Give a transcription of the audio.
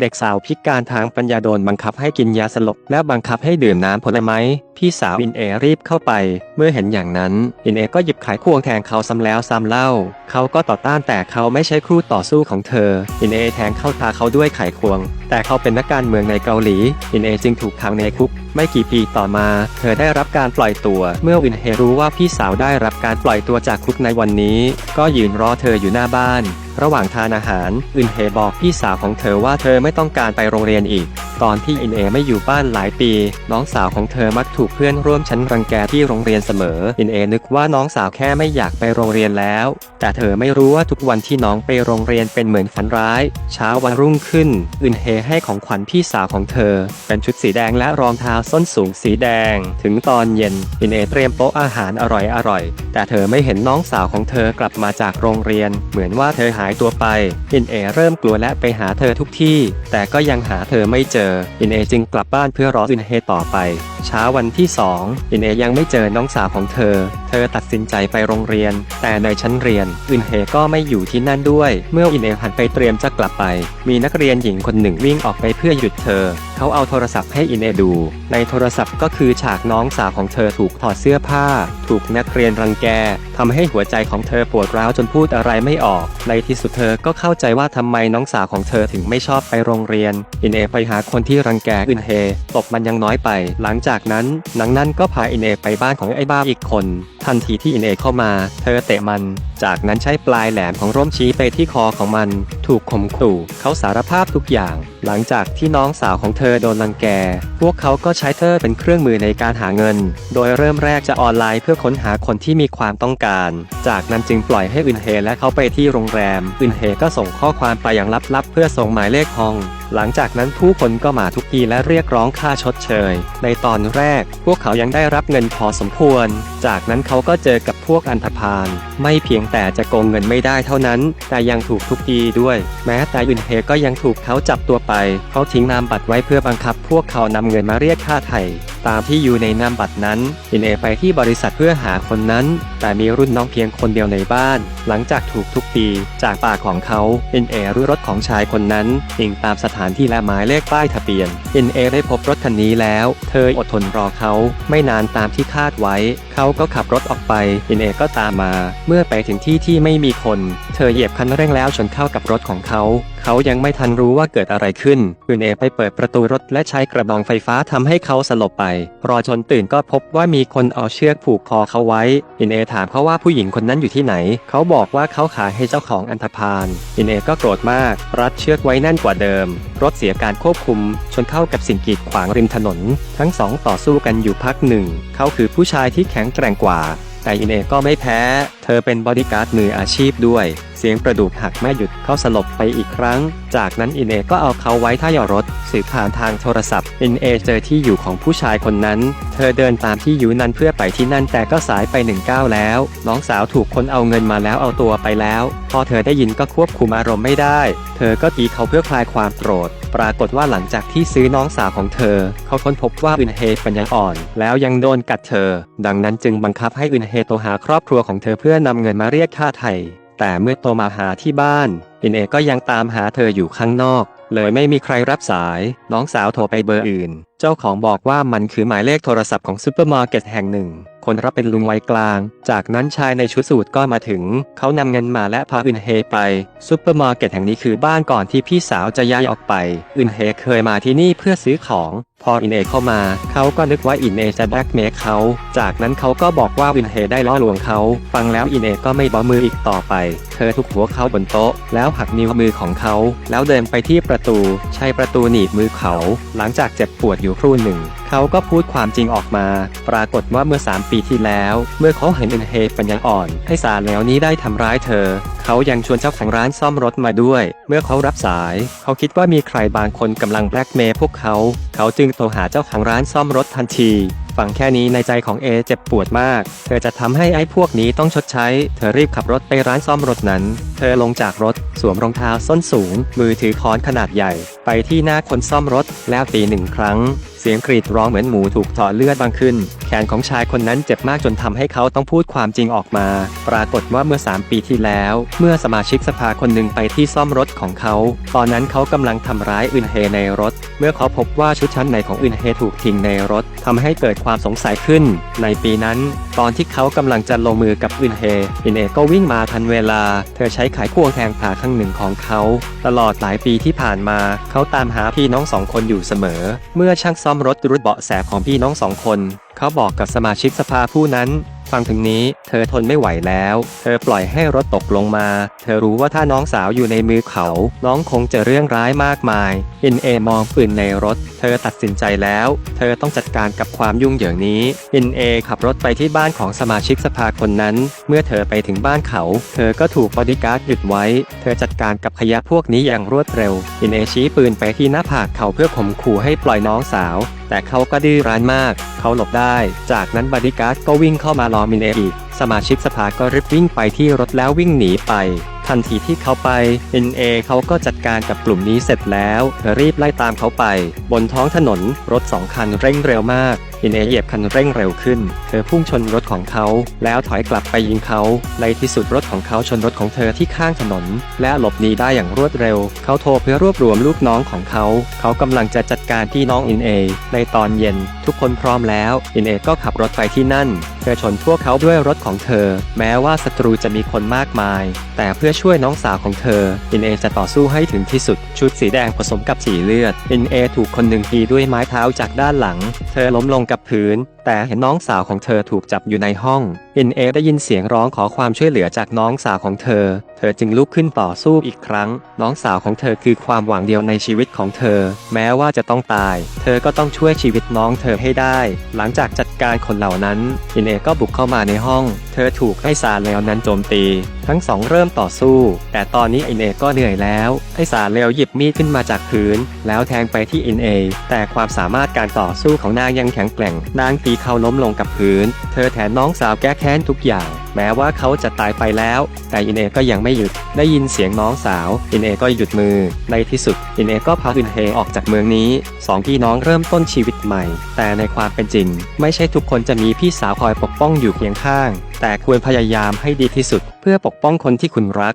เด็กสาวพิการทางปัญญาโดนบังคับให้กินยาสลบ และบังคับให้ดื่มน้ำผลไม้พี่สาวอินเอรีบเข้าไป เมื่อเห็นอย่างนั้น อินเอก็หยิบไขควงแทงเขาซ้ำแล้วซ้ำเล่า เขาก็ต่อต้านแต่เขาไม่ใช่ครูต่อสู้ของเธอ อินเอแทงเข้าตาเขาด้วยไขควง แต่เขาเป็นนักการเมืองในเกาหลี อินเอจึงถูกขังในคุก ไม่กี่ปีต่อมา เธอได้รับการปล่อยตัว เมื่อวินเฮรู้ว่าพี่สาวได้รับการปล่อยตัวจากคุกในวันนี้ ก็ยืนรอเธออยู่หน้าบ้าน ระหว่างทานอาหารอึนเฮบอกพี่สาวของเธอว่าเธอไม่ต้องการไปโรงเรียนอีก ตอนที่อินเอไม่อยู่บ้านหลายปี น้องสาวของเธอมักถูกเพื่อนร่วมชั้นรังแกที่โรงเรียนเสมอ อินเอนึกว่าน้องสาวแค่ไม่อยากไปโรงเรียนแล้ว แต่เธอไม่รู้ว่าทุกวันที่น้องไปโรงเรียนเป็นเหมือนฝันร้าย เช้าวันรุ่งขึ้น อินเฮให้ของขวัญพี่สาวของเธอ เป็นชุดสีแดงและรองเท้าส้นสูงสีแดง ถึงตอนเย็นอินเอเตรียมโต๊ะอาหารอร่อยๆแต่เธอไม่เห็นน้องสาวของเธอกลับมาจากโรงเรียน เหมือนว่าเธอหายตัวไปอินเอเริ่มกลัวและไปหาเธอทุกที่ แต่ก็ยังหาเธอไม่เจออินเอจึงกลับบ้านเพื่อรออินเฮต่อไป เช้าวันที่สองอินเอยังไม่เจอน้องสาวของเธอ เธอตัดสินใจไปโรงเรียน แต่ในชั้นเรียนอินเฮก็ไม่อยู่ที่นั่นด้วย เมื่ออินเอหันไปเตรียมจะกลับไป มีนักเรียนหญิงคนหนึ่งวิ่งออกไปเพื่อหยุดเธอ เขาเอาโทรศัพท์ให้อินเอดู ในโทรศัพท์ก็คือฉากน้องสาวของเธอถูกถอดเสื้อผ้า ถูกนักเรียนรังแกทำให้หัวใจของเธอปวดร้าวจนพูดอะไรไม่ออก ในที่สุดเธอก็เข้าใจว่าทำไมน้องสาวของเธอถึงไม่ชอบไปโรงเรียน อินเอไปหาคนที่รังแกอินเฮตบมันยังน้อยไป หลังจากากนั้นนางนั่นก็พาอินเอไปบ้านของไอ้บ้าอีกคน ทันทีที่อินเอเข้ามา เธอเตะมัน จากนั้นใช้ปลายแหลมของร่มชี้ไปที่คอของมัน ถูกข่มขู่เขาสารภาพทุกอย่าง หลังจากที่น้องสาวของเธอโดนรังแก พวกเขาก็ใช้เธอเป็นเครื่องมือในการหาเงิน โดยเริ่มแรกจะออนไลน์เพื่อค้นหาคนที่มีความต้องการ จากนั้นจึงปล่อยให้อึนเฮและเขาไปที่โรงแรม อึนเฮก็ส่งข้อความไปอย่างลับๆ เพื่อส่งหมายเลขห้องหลังจากนั้นผู้คนก็มาทุกทีและเรียกร้องค่าชดเชย ในตอนแรก พวกเขายังได้รับเงินพอสมควร จากนั้นเขาก็เจอกับพวกอันธพาลไม่เพียงแต่จะโกงเงินไม่ได้เท่านั้น แต่ยังถูกทุกทีด้วย แม้แต่ยุนเฮก็ยังถูกเขาจับตัวไป เขาทิ้งนามบัตรไว้เพื่อบังคับพวกเขานำเงินมาเรียกค่าไถ่ ตามที่อยู่ในนามบัตรนั้นอินเอไปที่บริษัทเพื่อหาคนนั้น แต่มีรุ่นน้องเพียงคนเดียวในบ้าน หลังจากถูกทุกปีจากปากของเขาอินเอรู้รถของชายคนนั้นอิงตามสถานที่และหมายเลขป้ายทะเบียนอินเอได้พบรถคันนี้แล้ว เธออดทนรอเขาไม่นานตามที่คาดไว้ เขาก็ขับรถออกไปอินเอก็ตามมา เมื่อไปถึงที่ที่ไม่มีคน เธอเหยียบคันเร่งแล้วชนเข้ากับรถของเขา เขายังไม่ทันรู้ว่าเกิดอะไรขึ้นอินเอไปเปิดประตูรถและใช้กระบองไฟฟ้าทำให้เขาสลบไป รอจนตื่นก็พบว่ามีคนเอาเชือกผูกคอเขาไว้อินเอถามเขาว่าผู้หญิงคนนั้นอยู่ที่ไหน เขาบอกว่าเขาขายให้เจ้าของอันธพาลอินเอก็โกรธมาก รัดเชือกไว้แน่นกว่าเดิม รถเสียการควบคุม ชนเข้ากับสิ่งกีดขวางริมถนน ทั้งสองต่อสู้กันอยู่พักหนึ่ง เขาคือผู้ชายที่แข็งแกร่งกว่า แต่อินเอก็ไม่แพ้ เธอเป็นบอดี้การ์ดมืออาชีพด้วย เสียงประดูกหักไม่หยุดเขาสลบไปอีกครั้ง จากนั้นอินเอก็เอาเขาไว้ท่ายอรถสืบผ่านทางโทรศัพท์ อินเอเจอที่อยู่ของผู้ชายคนนั้น อเดินตามที่อยู่นั้นเพื่อไปที่นั่นแต่ก็สายไปหนึ่งก้าวแล้ว น้องสาวถูกคนเอาเงินมาแล้วเอาตัวไปแล้ว พอเธอได้ยินก็ควบคุมอารมณ์ไม่ได้ เธอก็ตีเขาเพื่อคลายความโกรธ ปรากฏว่าหลังจากที่ซื้อน้องสาวของเธอ เขาค้นพบว่าอึนเฮปัญญาอ่อน แล้วยังโดนกัดเธอ ดังนั้นจึงบังคับให้อึนเฮโทรหาครอบครัวของเธอเพื่อนำเงินมาเรียกค่าไถ่แต่เมื่อโตมาหาที่บ้านอินเอก็ยังตามหาเธออยู่ข้างนอก เลยไม่มีใครรับสาย น้องสาวโทรไปเบอร์อื่น เจ้าของบอกว่ามันคือหมายเลขโทรศัพท์ของซูเปอร์มาร์เก็ตแห่งหนึ่ง คนรับเป็นลุงวัยกลาง จากนั้นชายในชุดสูทก็มาถึง เขานำเงินมาและพาอึนเฮไปซูเปอร์มาร์เก็ตแห่งนี้คือบ้านก่อนที่พี่สาวจะย้ายออกไป อึนเฮเคยมาที่นี่เพื่อซื้อของ พออินเอเข้ามา เขาก็นึกว่าอินเอจะแบล็กเมคเขา จากนั้นเขาก็บอกว่าอินเฮได้ล่อลวงเขา ฟังแล้วอินเอก็ไม่บอมืออีกต่อไป เธอทุกหัวเขาบนโต๊ะ แล้วหักนิ้วมือของเขา แล้วเดินไปที่ประตู ใช้ประตูหนีบมือเขา หลังจากเจ็บปวดอยู่ครู่หนึ่ง เขาก็พูดความจริงออกมา ปรากฏว่าเมื่อ 3 ปีที่แล้ว เมื่อเขาเห็นอินเฮเป็นยังอ่อน ให้สารแล้วนี้ได้ทำร้ายเธอ เขายังชวนเจ้าของร้านซ่อมรถมาด้วย เมื่อเขารับสาย เขาคิดว่ามีใครบางคนกำลังแบล็กเมย์พวกเขา เขาจึงโทรหาเจ้าของร้านซ่อมรถทันที ฟังแค่นี้ในใจของเอเจ็บปวดมาก เธอจะทำให้ไอ้พวกนี้ต้องชดใช้ เธอรีบขับรถไปร้านซ่อมรถนั้น เธอลงจากรถสวมรองเท้าส้นสูง มือถือค้อนขนาดใหญ่ ไปที่หน้าคนซ่อมรถแล้วตีหนึ่งครั้ง เสียงกรีดร้องเหมือนหมูถูกเจาะเลือดบางขึ้น แขนของชายคนนั้นเจ็บมากจนทำให้เขาต้องพูดความจริงออกมา ปรากฏว่าเมื่อ 3 ปีที่แล้ว เมื่อสมาชิกสภาคนหนึ่งไปที่ซ่อมรถของเขา ตอนนั้นเขากำลังทำร้ายอึนเฮในรถ เมื่อเขาพบว่าชุดชั้นในของอึนเฮถูกทิ้งในรถทำให้เกิดความสงสัยขึ้น ในปีนั้น ตอนที่เขากำลังจะลงมือกับอินเฮอินเอก็วิ่งมาทันเวลา เธอใช้ไขควงแทงขาข้างหนึ่งของเขา ตลอดหลายปีที่ผ่านมา เขาตามหาพี่น้องสองคนอยู่เสมอ เมื่อช่างซ่อมรถรู้เบาะแสของพี่น้องสองคน เขาบอกกับสมาชิกสภาผู้นั้น ฟังถึงนี้ เธอทนไม่ไหวแล้ว เธอปล่อยให้รถตกลงมา เธอรู้ว่าถ้าน้องสาวอยู่ในมือเขา น้องคงจะเรื่องร้ายมากมาย อินเอมองปืนในรถ เธอตัดสินใจแล้ว เธอต้องจัดการกับความยุ่งเหยิงนี้ อินเอขับรถไปที่บ้านของสมาชิกสภาคนนั้น เมื่อเธอไปถึงบ้านเขา เธอก็ถูกบอดี้การ์ดหยุดไว้ เธอจัดการกับขยะพวกนี้อย่างรวดเร็ว อินเอชี้ปืนไปที่หน้าผากเขาเพื่อข่มขู่ให้ปล่อยน้องสาว แต่เขาก็ดื้อรั้นมาก เขาหลบได้ จากนั้นบอดี้การ์ดก็วิ่งเข้ามาล้อมมินเออีก สมาชิกสภาก็รีบวิ่งไปที่รถแล้ววิ่งหนีไปทันทีที่เขาไป NA เขาก็จัดการกับกลุ่มนี้เสร็จแล้ว รีบไล่ตามเขาไป บนท้องถนนรถสองคันเร่งเร็วมาก NA เอหยียบคันเร่งเร็วขึ้น เธอพุ่งชนรถของเขา แล้วถอยกลับไปยิงเขา ในที่สุดรถของเขาชนรถของเธอที่ข้างถนน และหลบหนีได้อย่างรวดเร็ว เขาโทรเพื่อรวบรวมลูกน้องของเขา เขากำลังจะจัดการพี่น้อง NA ในตอนเย็น ทุกคนพร้อมแล้ว NA ก็ขับรถไปที่นั่น เธอชนพวกเขาด้วยรถของเธอ แม้ว่าศัตรูจะมีคนมากมาย แต่เพื่อช่วยน้องสาวของเธออินเอจะต่อสู้ให้ถึงที่สุด ชุดสีแดงผสมกับสีเลือดอินเอถูกคนหนึ่งตีด้วยไม้เท้าจากด้านหลัง เธอล้มลงกับพื้นแต่เห็นน้องสาวของเธอถูกจับอยู่ในห้อง อินเอได้ยินเสียงร้องขอความช่วยเหลือจากน้องสาวของเธอ เธอจึงลุกขึ้นต่อสู้อีกครั้ง น้องสาวของเธอคือความหวังเดียวในชีวิตของเธอ แม้ว่าจะต้องตาย เธอก็ต้องช่วยชีวิตน้องเธอให้ได้ หลังจากจัดการคนเหล่านั้น อินเอก็บุกเข้ามาในห้อง เธอถูกไอ้สาเลวนั้นโจมตี ทั้งสองเริ่มต่อสู้ แต่ตอนนี้อินเอก็เหนื่อยแล้ว ไอ้สาเลวหยิบมีดขึ้นมาจากพื้น แล้วแทงไปที่อินเอแต่ความสามารถการต่อสู้ของนางยังแข็งแกร่ง นางตีเขาล้มลงกับพื้น เธอแถนน้องสาวแก้แค้นทุกอย่าง แม้ว่าเขาจะตายไปแล้ว แต่อินเอก็ยังไม่หยุด ได้ยินเสียงน้องสาว อินเอก็หยุดมือ ในที่สุด อินเอก็พาอินเฮออกจากเมืองนี้สองพี่น้องเริ่มต้นชีวิตใหม่ แต่ในความเป็นจริง ไม่ใช่ทุกคนจะมีพี่สาวคอยปกป้องอยู่เคียงข้าง แต่ควรพยายามให้ดีที่สุด เพื่อปกป้องคนที่คุณรัก